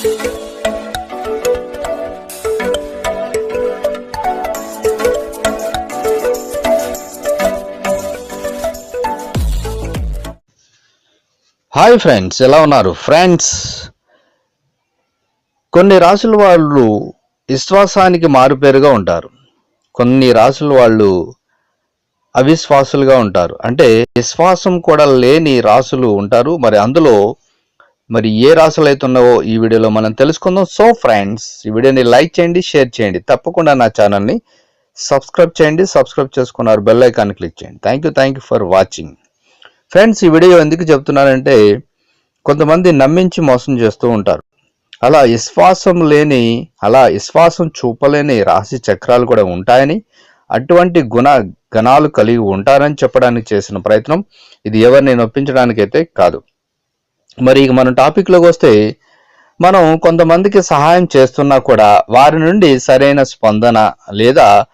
Hi friends ఎలా ఉన్నారు? Friends కొన్ని రాసుల వాళ్ళు విశ్వాసానికి మారుపేరుగా ఉంటారు. కొన్ని రాసుల వాళ్ళు అవిశ్వాసులుగా ఉంటారు. అంటే విశ్వాసం కూడా లేని రాసులు ఉంటారు. మరి అందులో మరి ఏ రాసులు అయితే ఉన్నావో ఈ వీడియోలో మనం తెలుసుకుందాం. సో ఫ్రెండ్స్ ఈ వీడియోని లైక్ చేయండి షేర్ చేయండి. తప్పకుండా నా ఛానల్ని సబ్స్క్రైబ్ చేయండి. సబ్స్క్రైబ్ చేసుకున్నారు బెల్ ఐకాన్ క్లిక్ చేయండి. Thank you thank you for watching friends ఈ వీడియో ఎందుకు చెప్తున్నానంటే కొంతమంది నమ్మించి మోసం చేస్తూ ఉంటారు. అలా విశ్వాసం లేని అలా విశ్వాసం చూపలేని రాశి చక్రాలు కూడా ఉంటాయని అటువంటి గుణ గణాలు కలిగి ఉంటారని చెప్పడానికి చేసిన ప్రయత్నం ఇది ఎవరిని నొప్పించడానికైతే కాదు. మరి ఇక మనం టాపిక్లోకి వస్తే మనం కొంతమందికి సహాయం చేస్తున్నా కూడా వారి నుండి సరైన స్పందన లేదా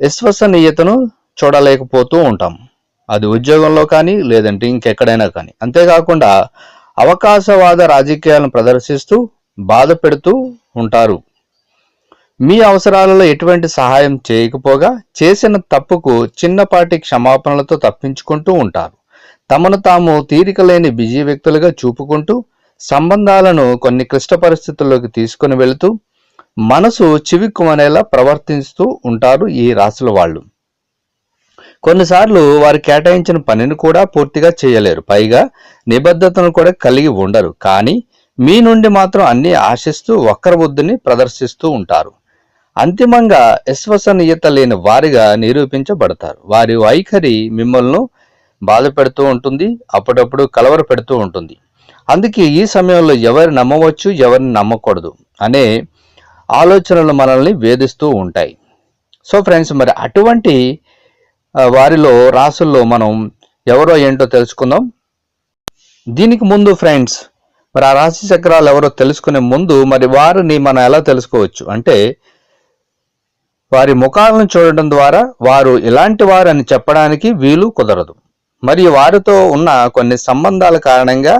విశ్వసనీయతను చూడలేకపోతూ ఉంటాం. అది ఉద్యోగంలో కానీ లేదంటే ఇంకెక్కడైనా కానీ. అంతేకాకుండా అవకాశవాద రాజకీయాలను ప్రదర్శిస్తూ బాధ పెడుతూ ఉంటారు. మీ అవసరాలలో ఎటువంటి సహాయం చేయకపోగా చేసిన తప్పుకు చిన్నపాటి క్షమాపణలతో తప్పించుకుంటూ ఉంటారు. తమను తాము తీరిక లేని బిజీ వ్యక్తులుగా చూపుకుంటూ సంబంధాలను కొన్ని క్లిష్ట పరిస్థితుల్లోకి తీసుకుని వెళుతూ మనసు చివిక్కుమనేలా ప్రవర్తిస్తూ ఉంటారు ఈ రాశుల వాళ్ళు. కొన్నిసార్లు వారు కేటాయించిన పనిని కూడా పూర్తిగా చేయలేరు. పైగా నిబద్ధతను కూడా కలిగి ఉండరు. కానీ మీ నుండి మాత్రం అన్ని ఆశిస్తూ వక్ర బుద్ధిని ప్రదర్శిస్తూ ఉంటారు. అంతిమంగా విశ్వసనీయత లేని వారిగా నిరూపించబడతారు. వారి వైఖరి మిమ్మల్ని బాధ పెడుతూ ఉంటుంది అప్పుడప్పుడు కలవర పెడుతూ ఉంటుంది. అందుకే ఈ సమయంలో ఎవరు నమ్మవచ్చు ఎవరిని నమ్మకూడదు అనే ఆలోచనలు మనల్ని వేధిస్తూ ఉంటాయి. సో ఫ్రెండ్స్ మరి అటువంటి వారిలో రాసుల్లో మనం ఎవరో ఏంటో తెలుసుకుందాం. దీనికి ముందు ఫ్రెండ్స్ మరి ఆ రాశి చక్రాలు ఎవరో తెలుసుకునే ముందు మరి వారిని మనం ఎలా తెలుసుకోవచ్చు? అంటే వారి ముఖాలను చూడడం ద్వారా వారు ఇలాంటి వారు అని చెప్పడానికి వీలు కుదరదు. మరియు వారితో ఉన్న కొన్ని సంబంధాల కారణంగా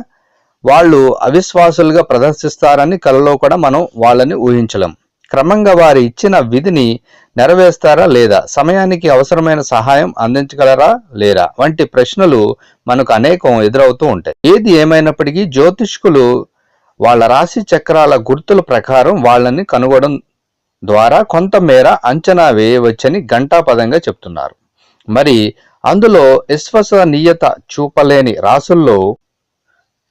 వాళ్ళు అవిశ్వాసులుగా ప్రదర్శిస్తారని కలలో కూడా మనం వాళ్ళని ఊహించలేం. క్రమంగా వారి ఇచ్చిన విధిని నెరవేరుస్తారా లేదా? సమయానికి అవసరమైన సహాయం అందించగలరా లేరా వంటి ప్రశ్నలు మనకు అనేకం ఎదురవుతూ ఉంటాయి. ఏది ఏమైనప్పటికీ జ్యోతిష్కులు వాళ్ళ రాశి చక్రాల గుర్తుల ప్రకారం వాళ్ళని కనుగొనడం ద్వారా కొంతమేర అంచనా వేయవచ్చని ఘంటాపదంగా చెప్తున్నారు. మరి అందులో విశ్వసనీయత చూపలేని రాసుల్లో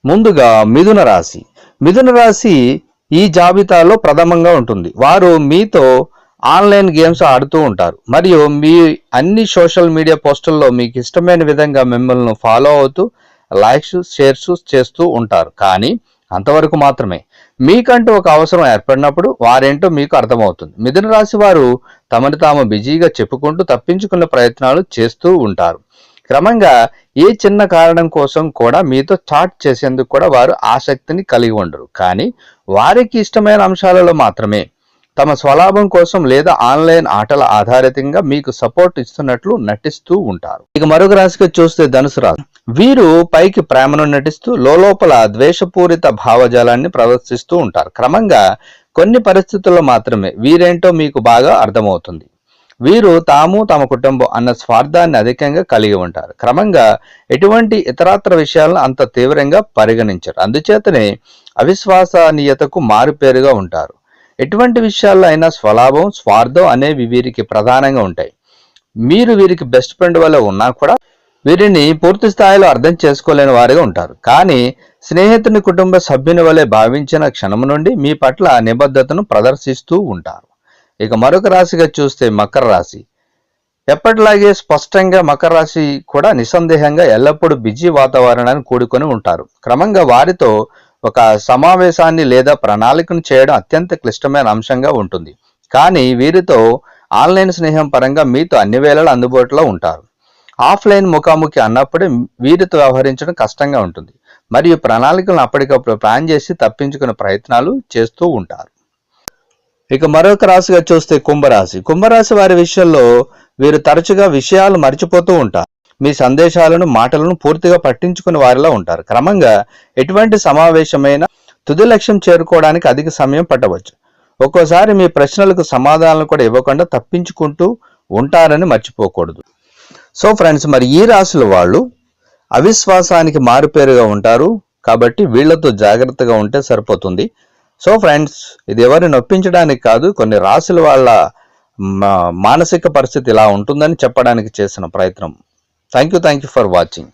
ముందుగా మిథున రాశి. మిథున రాశి ఈ జాబితాలో ప్రథమంగా ఉంటుంది. వారు మీతో ఆన్లైన్ గేమ్స్ ఆడుతూ ఉంటారు. మరియు మీ అన్ని సోషల్ మీడియా పోస్టుల్లో మీకు ఇష్టమైన విధంగా మిమ్మల్ని ఫాలో అవుతూ లైక్స్ షేర్స్ చేస్తూ ఉంటారు. కానీ అంతవరకు మాత్రమే. మీకంటూ ఒక అవసరం ఏర్పడినప్పుడు వారేంటో మీకు అర్థమవుతుంది. మిథున రాశి వారు తమను తాము బిజీగా చెప్పుకుంటూ తప్పించుకునే ప్రయత్నాలు చేస్తూ ఉంటారు. క్రమంగా ఏ చిన్న కారణం కోసం కూడా మీతో చాట్ చేసేందుకు కూడా వారు ఆసక్తిని కలిగి ఉండరు. కానీ వారికి ఇష్టమైన అంశాలలో మాత్రమే. తమ స్వలాభం కోసం లేదా ఆన్లైన్ ఆటల ఆధారితంగా మీకు సపోర్ట్ ఇస్తున్నట్లు నటిస్తూ ఉంటారు. ఇక మరొక రాశిగా చూస్తే ధనుసు రాశి. వీరు పైకి ప్రేమను నటిస్తూ లోపల ద్వేషపూరిత భావజాలాన్ని ప్రదర్శిస్తూ ఉంటారు. క్రమంగా కొన్ని పరిస్థితుల్లో మాత్రమే వీరేంటో మీకు బాగా అర్థమవుతుంది. వీరు తాము తమ కుటుంబం అన్న స్వార్థాన్ని అధికంగా కలిగి ఉంటారు. క్రమంగా ఎటువంటి ఇతరాత్ర విషయాలను అంత తీవ్రంగా పరిగణించరు. అందుచేతనే అవిశ్వాసనీయతకు మారుపేరుగా ఉంటారు. ఎటువంటి విషయాల్లో అయినా స్వలాభం స్వార్థం అనేవి వీరికి ప్రధానంగా ఉంటాయి. మీరు వీరికి బెస్ట్ ఫ్రెండ్ వల్ల ఉన్నా కూడా వీరిని పూర్తి స్థాయిలో అర్థం చేసుకోలేని వారిగా ఉంటారు. కానీ స్నేహితుని కుటుంబ సభ్యుని వలె భావించిన క్షణం నుండి మీ పట్ల నిబద్ధతను ప్రదర్శిస్తూ ఉంటారు. ఇక మరొక రాశిగా చూస్తే మకర రాశి. ఎప్పటిలాగే స్పష్టంగా మకర రాశి కూడా నిస్సందేహంగా ఎల్లప్పుడూ బిజీ వాతావరణాన్ని కూడుకొని ఉంటారు. క్రమంగా వారితో ఒక సమావేశాన్ని లేదా ప్రణాళికను చేయడం అత్యంత క్లిష్టమైన అంశంగా ఉంటుంది. కానీ వీరితో ఆన్లైన్ స్నేహం పరంగా మీతో అన్ని వేళలు అందుబాటులో ఉంటారు. ఆఫ్లైన్ ముఖాముఖి అన్నప్పుడే వీరితో వ్యవహరించడం కష్టంగా ఉంటుంది. మరియు ప్రణాళికలను అప్పటికప్పుడు ప్లాన్ చేసి తప్పించుకునే ప్రయత్నాలు చేస్తూ ఉంటారు. ఇక మరొక రాశిగా చూస్తే కుంభరాశి. కుంభరాశి వారి విషయంలో వీరు తరచుగా విషయాలు మర్చిపోతూ ఉంటారు. మీ సందేశాలను మాటలను పూర్తిగా పట్టించుకుని వారిలో ఉంటారు. క్రమంగా ఎటువంటి సమావేశమైన తుది లక్ష్యం చేరుకోవడానికి అధిక సమయం పట్టవచ్చు. ఒక్కోసారి మీ ప్రశ్నలకు సమాధానాలు కూడా ఇవ్వకుండా తప్పించుకుంటూ ఉంటారని మర్చిపోకూడదు. సో ఫ్రెండ్స్ మరి ఈ రాశుల వాళ్ళు అవిశ్వాసానికి మారుపేరుగా ఉంటారు కాబట్టి వీళ్ళతో జాగ్రత్తగా ఉంటే సరిపోతుంది. సో ఫ్రెండ్స్ ఇది ఎవరిని నొప్పించడానికి కాదు కొన్ని రాసుల వాళ్ళ మా- మానసిక పరిస్థితి ఇలా ఉంటుందని చెప్పడానికి చేసిన ప్రయత్నం. Thank you thank you for watching